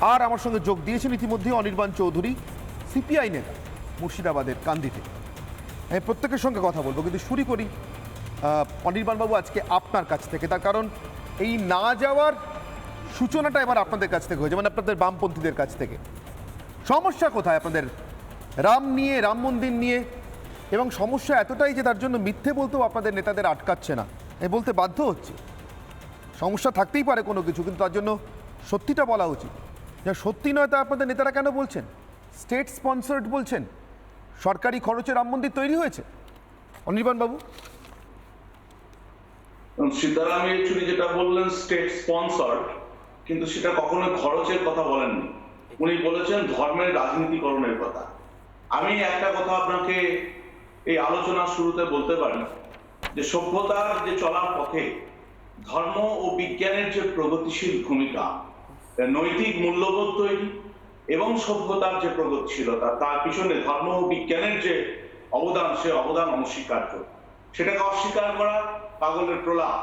আর আমার সঙ্গে যোগ দিয়েছেন ইতিমধ্যে অনির্বাণ চৌধুরী, সিপিআই নেতা মুর্শিদাবাদের কান্দিতে। আমি প্রত্যেকের সঙ্গে কথা বলব, কিন্তু শুরু করি। অনির্বাণবাবু আজকে আপনার কাছ থেকে, তার কারণ এই না যাওয়ার সূচনাটা এবার আপনাদের কাছ থেকে হয়েছে মানে আপনাদের বামপন্থীদের কাছ থেকে। সমস্যা কোথায় আপনাদের? রাম নিয়ে, রাম মন্দির নিয়ে, এবং সমস্যা এতটাই যে তার জন্য মিথ্যে বলতেও আপনাদের নেতাদের আটকাচ্ছে না। আমি বলতে বাধ্য হচ্ছে। সমস্যা থাকতেই পারে কোনো কিছু, কিন্তু তার জন্য সত্যিটা বলা উচিত। যা সত্যি নয় তা আপনাদের নেতারা কেন বলছেন? স্টেট স্পন্সর্ড বলছেন। সরকারি খরচে রাম মন্দির তৈরি হয়েছে। অনির্বাণবাবু সীতারাম ইয়েচুরি যেটা বললেন স্টেট স্পন্সর্ড কিন্তু সেটা কখনো খরচের কথা বলেননি। উনি বলেছেন ধর্মের রাজনীতিকরণের কথা। আমি একটা কথা আপনাকে এই আলোচনার শুরুতে বলতে পারি, যে সভ্যতার যে চলার পথে ধর্ম ও বিজ্ঞানের যে প্রগতিশীল ভূমিকা নৈতিক মূল্যবোধ তৈরি এবং সভ্যতার যে প্রগতিশীলতা, তার পিছনে ধর্ম ও বিজ্ঞানের যে অবদান, সে অবদান অনস্বীকার্য। সেটাকে অস্বীকার করা পাগলের প্রলাপ।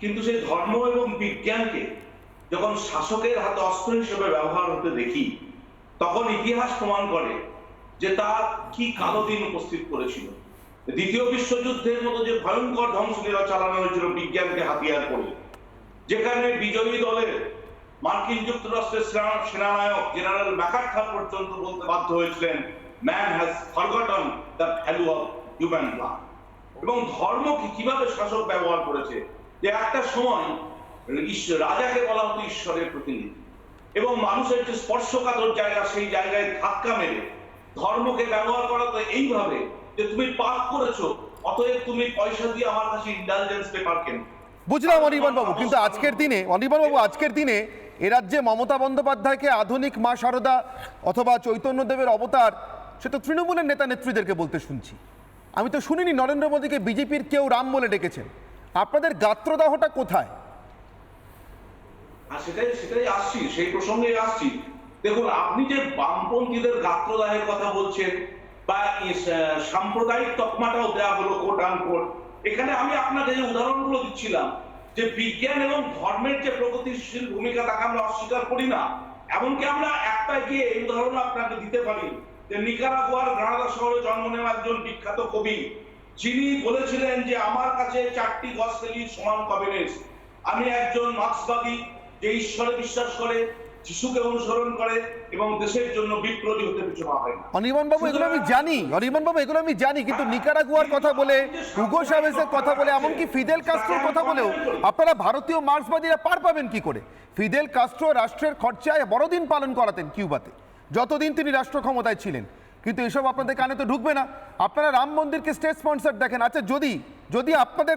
কিন্তু সেই ধর্ম এবং বিজ্ঞানকে যখন শাসকের হাতে অস্ত্র হিসেবে ব্যবহার হতে দেখি, তখন ইতিহাস প্রমাণ করে যে তার কি কালো দিন উপস্থিত করেছিল। দ্বিতীয় বিশ্বযুদ্ধের মতো যে ভয়ঙ্কর ধ্বংসলীলা চালানো হয়েছিল বিজ্ঞানকে হাতিয়ার করে, যেখানে বিজয়ী দলের মার্কিন যুক্তরাষ্ট্রের সেনা- সেনানায়ক জেনারেল ম্যাকার্থার পর্যন্ত বলতে বাধ্য হয়েছিলেন man has forgotten the value of human love এবং ধর্মকে কীভাবে শাসক ব্যবহার করেছে? যে একটা সময় রাজাকে বলা হতো ঈশ্বরের প্রতিনিধি। এবং মানুষের যে স্পর্শকাতর জায়গা, সেই জায়গায় ধাক্কা মেরে ধর্মকে ব্যবহার করা তো এইভাবে যে তুমি পাপ করেছ, অতএব তুমি পয়সা দিয়ে আমার কাছে ইন্টেলিজেন্স পেপার কেন। বুঝলাম অনির্বাণবাবু, কিন্তু আজকের দিনে অনির্বাণবাবু, আজকের দিনে এ রাজ্যে মমতা বন্দ্যোপাধ্যায়কে আধুনিক মা শারদা অথবা চৈতন্যদেবের অবতার, সে তো তৃণমূলের নেতা নেত্রীদেরকে বলতে শুনছি। আমি তো শুনিনি নরেন্দ্র মোদীকে বিজেপির কেউ রাম বলে ডেকেছেন। আপনাদের গাত্রদাহটা কোথায়? সেটাই সেটাই আসছি, সেই প্রসঙ্গে আসছি। দেখুন, আপনি যে বামপন্থীদের গাত্রদাহের কথা বলছেন বা সাম্প্রদায়িক তকমাটাও দেওয়া হলো কোট আনকোট এখানে আমি আপনাকে যে উদাহরণগুলো দিচ্ছিলাম যে বিজ্ঞান এবং ধর্মের যে প্রগতিশীল ভূমিকা তাকে আমরা অস্বীকার করি না, এমনকি আমরা একটা গিয়ে এই উদাহরণ আপনাকে দিতে পারি যে নিকারাগুয়ার গ্রানাদা শহরে জন্ম নেওয়া একজন বিখ্যাত কবি, যিনি বলেছিলেন যে আমার কাছে চারটি গসপেলির সমান কবিনেস আমি একজন মার্ক্সবাদী যে ঈশ্বরে বিশ্বাস করে যিশুকে অনুসরণ করে এবং দেশের জন্য বিপ্লবী হতে পিছু হয় না। অনির্বাণবাবু এগুলো আমি জানি। অনির্বাণবাবু এগুলো আমি জানি কিন্তু নিকারাগুয়ার কথা বলে হুগো সাভেজের কথা বলে এমনকি ফিদেল কাস্ট্রোর কথা বলেও আপনারা ভারতীয় মার্ক্সবাদীরা পার পাবেন কি করে? ফিদেল কাস্ট্রো রাষ্ট্রের খরচায় বড়দিন পালন করাতেন কিউবাতে। যতদিন তিনি রাষ্ট্র ক্ষমতায় ছিলেন কিন্তু এসব আপনাদের কানে তো ঢুকবে না। আপনারা রাম মন্দিরকে স্টেট স্পন্সর দেখেন। আচ্ছা যদি যদি আপনাদের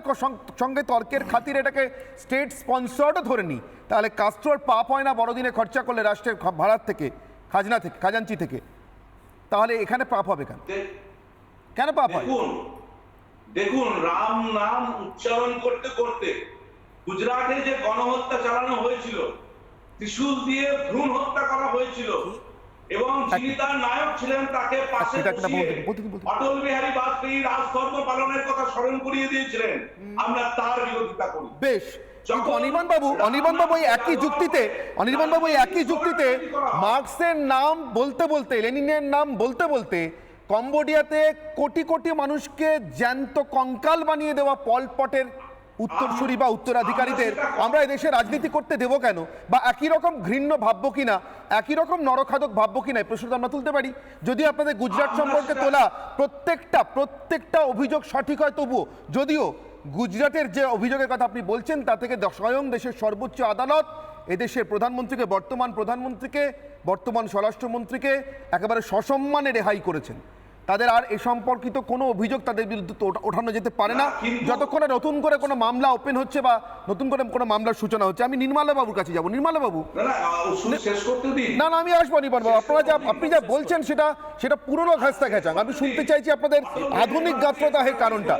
সঙ্গে তর্কের খাতিরে এটাকে স্টেট স্পন্সরও ধরে নিই তাহলে কাস্ট্রোর পাপ হয় না বড়দিনে খরচা করলে রাষ্ট্রের ভাড়ার থেকে খাজনা থেকে খাজাঞ্চি থেকে। তাহলে এখানে পাপ হবে কেন? কেন পাপ হয়? দেখুন দেখুন রাম নাম উচ্চারণ করতে করতে গুজরাটে যে গণহত্যা চালানো হয়েছিল ত্রিশূল দিয়ে ভ্রূণ হত্যা করা হয়েছিল এবং যিনি তার নায়ক ছিলেন তাকে পাশে। অটল বিহারী বাজপেয়ী রাজধর্ম পালনের কথা স্মরণ করিয়ে দিয়েছিলেন। আমরা তার বিরোধিতা করি। বেশ। কিন্তু অনির্বাণ বাবু অনির্বাণ বাবু একই যুক্তিতে অনির্বাণ বাবু একই যুক্তিতে মার্কসের নাম বলতে বলতে লেনিনের নাম বলতে বলতে কম্বোডিয়াতে কোটি কোটি মানুষকে জ্যান্ত কঙ্কাল বানিয়ে দেওয়া পলপটের উত্তরসূরি বা উত্তরাধিকারীদের আমরা এই দেশে রাজনীতি করতে দেবো কেন? বা একই রকম ঘৃণ্য ভাববো কিনা? একই রকম নরখাদক ভাববো কিনা? এই প্রশ্নটা আমরা তুলতে পারি। যদি আপনাদের গুজরাট সম্পর্কে তোলা প্রত্যেকটা প্রত্যেকটা অভিযোগ সঠিক হয় তবুও, যদিও গুজরাটের যে অভিযোগের কথা আপনি বলছেন, তা থেকে স্বয়ং দেশের সর্বোচ্চ আদালত এদেশের প্রধানমন্ত্রীকে, বর্তমান প্রধানমন্ত্রীকে, বর্তমান স্বরাষ্ট্রমন্ত্রীকে একেবারে সসম্মানে রেহাই করেছেন। তাদের আর এ সম্পর্কিত কোনো অভিযোগ তাদের বিরুদ্ধে ওঠানো যেতে পারে না। যতক্ষণে নতুন করে কোনো মামলা ওপেন হচ্ছে বা নতুন করে কোনো মামলার সূচনা হচ্ছে আমি নির্মালা বাবুর কাছে যাব। নির্মালা বাবু না না আমি আসব নির্মাল বাবু আপনারা যা আপনি যা বলছেন সেটা সেটা পুরনো খাস্তা খেঁচাং। আমি শুনতে চাইছি আপনাদের আধুনিক গাত্রদাহের কারণটা।